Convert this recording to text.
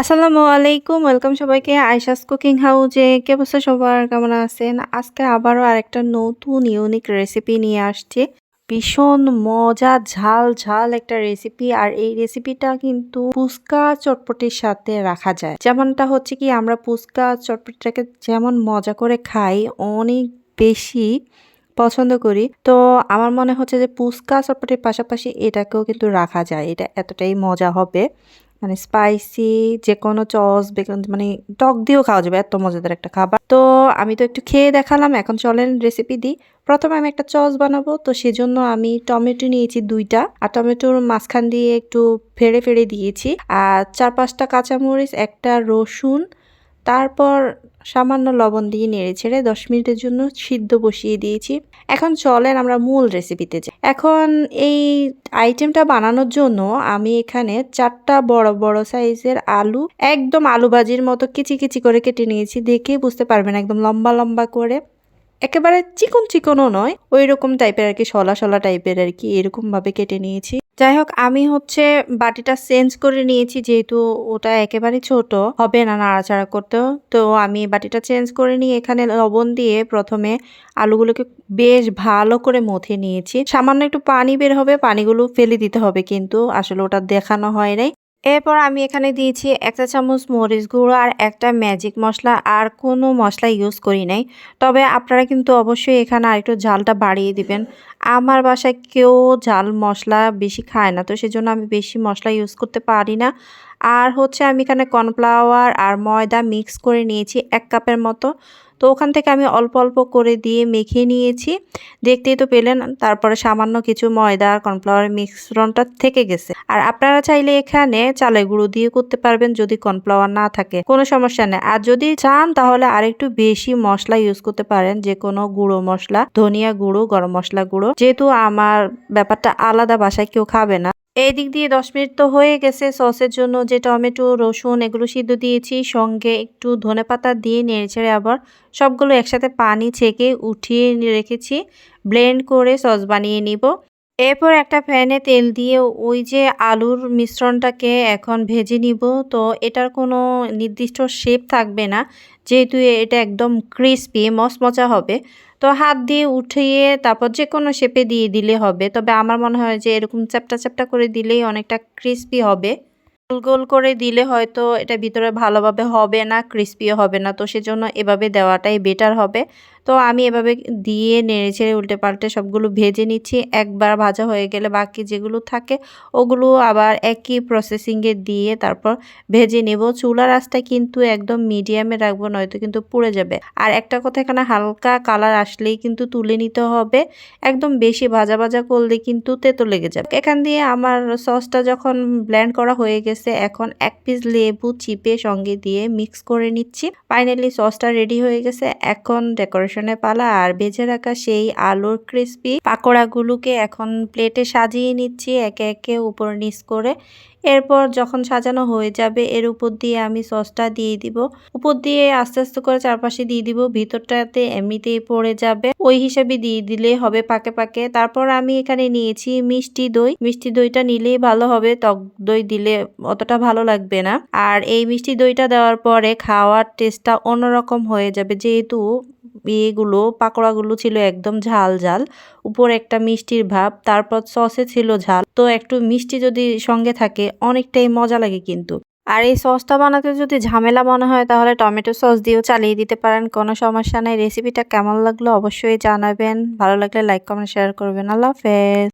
আসসালামু আলাইকুম, ওয়েলকাম সবাইকে আয়শাস কুকিং হাউজে। কে বসে সবার? কেমন আছেন? আজকে আবারও আরেকটা নতুন ইউনিক রেসিপি নিয়ে আসছে। ভীষণ মজা, ঝাল ঝাল একটা রেসিপি আর এই রেসিপিটা কিন্তু ফুচকা চটপটির সাথে রাখা যায়। যেমনটা হচ্ছে কি, আমরা ফুচকা চটপটিটাকে যেমন মজা করে খাই, অনেক বেশি পছন্দ করি। তো আমার মনে হচ্ছে যে ফুচকা চটপটির পাশাপাশি এটাকেও কিন্তু রাখা যায়। এটা এতটাই মজা হবে। মানে স্পাইসি যে কোনো চস বেগুন মানে টক দিয়েও খাওয়া যাবে, এত মজাদার একটা খাবার। তো আমি তো একটু খেয়ে দেখালাম, এখন চলেন রেসিপি দিই প্রথমে আমি একটা চস বানাবো, তো সেজন্য আমি টমেটো নিয়েছি দুইটা, আর টমেটোর মাঝখান দিয়ে একটু ফেড়ে ফেড়ে দিয়েছি। আর চার পাঁচটা কাঁচামরিচ, একটা রসুন তারপর সামান্য লবণ দিয়ে নেড়ে ছেড়ে দশ মিনিটের জন্য সিদ্ধ বসিয়ে দিয়েছি। এখন চলেন আমরা মূল রেসিপিতে যাই। এখন এই আইটেমটা বানানোর জন্য আমি এখানে চারটা বড় বড় সাইজের আলু, একদম আলু ভাজির মতো কিচি কিচি করে কেটে নিয়েছি। দেখেই বুঝতে পারবেন একদম লম্বা লম্বা করে। একেবারে চিকন, চিকনও নয় ওই রকম টাইপের আর কি সলা সলা টাইপের আর কি, এরকমভাবে কেটে নিয়েছি। যাই হোক, আমি হচ্ছে বাটিটা চেঞ্জ করে নিয়েছি, যেহেতু ওটা একেবারে ছোট, হবে না নাড়াচাড়া করতে তো আমি বাটিটা চেঞ্জ করে নিয়ে এখানে লবণ দিয়ে প্রথমে আলুগুলোকে বেশ ভালো করে মথে নিয়েছি। সামান্য একটু পানি বের হবে, পানিগুলো ফেলে দিতে হবে, কিন্তু আসলে ওটা দেখানো হয় নাই। এরপর আমি এখানে দিয়েছি একটা চামচ মরিচ গুঁড়ো আর একটা ম্যাজিক মশলা, আর কোনো মশলা ইউজ করি নাই। তবে আপনারা কিন্তু অবশ্যই এখানে আরেকটু ঝালটা বাড়িয়ে দিবেন। আমার বাসায় কেউ ঝাল মশলা বেশি খায় না, তো সেজন্য আমি বেশি মশলা ইউজ করতে পারি না। আর হচ্ছে আমি এখানে কর্নফ্লাওয়ার আর ময়দা মিক্স করে নিয়েছি এক কাপের মতো। তো ওখান থেকে আমি অল্প অল্প করে দিয়ে মেখে নিয়েছি। দেখতেই তো পেলেন, তারপরে সামান্য কিছু ময়দা, কর্নফ্লাওয়ার মিশ্রণটা থেকে গেছে। আর আপনারা চাইলে এখানে চালের গুঁড়ো দিয়ে করতে পারবেন যদি কর্নফ্লাওয়ার না থাকে। কোনো সমস্যা নেই। আর যদি চান তাহলে আরেকটু বেশি মশলা ইউজ করতে পারেন যে কোনো গুঁড়ো মশলা, ধনিয়া গুঁড়ো, গরম মশলা গুঁড়ো। যেহেতু আমার ব্যাপারটা আলাদা, বাসায় কেউ খাবে না। এই দিক দিয়ে দশ মিনিট তো হয়ে গেছে সসের জন্য যে টমেটো, রসুন এগুলো সিদ্ধ দিয়েছি, সঙ্গে একটু ধনে পাতা দিয়ে নেড়েছেড়ে আবার সবগুলো একসাথে পানি ছেঁকে উঠিয়ে রেখেছি। ব্লেন্ড করে সস বানিয়ে নিব। এরপর একটা প্যানে তেল দিয়ে ওই যে আলুর মিশ্রণটাকে এখন ভেজে নিব। তো এটার কোনো নির্দিষ্ট শেপ থাকবে না, যেহেতু এটা একদম ক্রিস্পি মচমচা হবে। তো হাত দিয়ে উঠিয়ে তারপর যে কোনো শেপে দিয়ে দিলে হবে। তবে আমার মনে হয় যে এরকম চ্যাপটা চ্যাপটা করে দিলেই অনেকটা ক্রিস্পি হবে। গোল গোল করে দিলে হয়তো এটা ভিতরে ভালোভাবে হবে না ক্রিস্পিও হবে না। তো সেজন্য এভাবে দেওয়াটাই বেটার হবে। তো আমি এভাবে দিয়ে নেড়ে ছেড়ে উল্টে পাল্টে সবগুলো ভেজে নিচ্ছি। একবার ভাজা হয়ে গেলে বাকি যেগুলো থাকে, ওগুলো আবার একই প্রসেসিংয়ে দিয়ে তারপর ভেজে নেব। চুলার রাস্তায় কিন্তু একদম মিডিয়ামে রাখব, নয়তো কিন্তু পুড়ে যাবে। আর একটা কথা এখানে হালকা কালার আসলেই কিন্তু তুলে নিতে হবে। একদম বেশি ভাজা ভাজা করলে কিন্তু তেতো লেগে যাবে। এখান দিয়ে আমার সসটা যখন ব্ল্যান্ড করা হয়ে গেছে এখন এক পিস লেবু চিপে সঙ্গে দিয়ে মিক্স করে নিচ্ছি। ফাইনালি সসটা রেডি হয়ে গেছে। এখন ডেকোরেশনে পালা আর বেজে রাখা সেই আলুর ক্রিস্পি পাকোড়াগুলোকে এখন প্লেটে সাজিয়ে নিচ্ছি। একে একে উপর নিচ করে এরপর যখন সাজানো হয়ে যাবে, এর উপর দিয়ে আমি সসটা দিয়ে দিব। উপর দিয়ে আস্তে আস্তে করে চারপাশে দিয়ে দিব। ভিতরটাতে এমনিতেই পড়ে যাবে। ওই হিসাবে দিয়ে দিলে হবে পাকে পাকে। তারপর আমি এখানে নিয়েছি মিষ্টি দই। মিষ্টি দইটা নিলেই ভালো হবে। টক দই দিলে অতটা ভালো লাগবে না। আর এই মিষ্টি দইটা দেওয়ার পরে খাওয়ার টেস্টটা অন্যরকম হয়ে যাবে। যেহেতু ইয়েগুলো পাকোড়াগুলো ছিল একদম ঝাল ঝাল। উপর একটা মিষ্টির ভাব, তারপর সসে ছিল ঝাল। তো একটু মিষ্টি যদি সঙ্গে থাকে, অনেকটাই মজা লাগে কিন্তু। আর এই সসটা বানাতে যদি ঝামেলা মনে হয়, তাহলে টমেটো সস দিয়েও চালিয়ে দিতে পারেন। কোনো সমস্যা নেই। রেসিপিটা কেমন লাগল অবশ্যই জানাবেন। ভালো লাগলে লাইক, কমেন্ট, শেয়ার করবেন। আল্লাহ হাফেজ।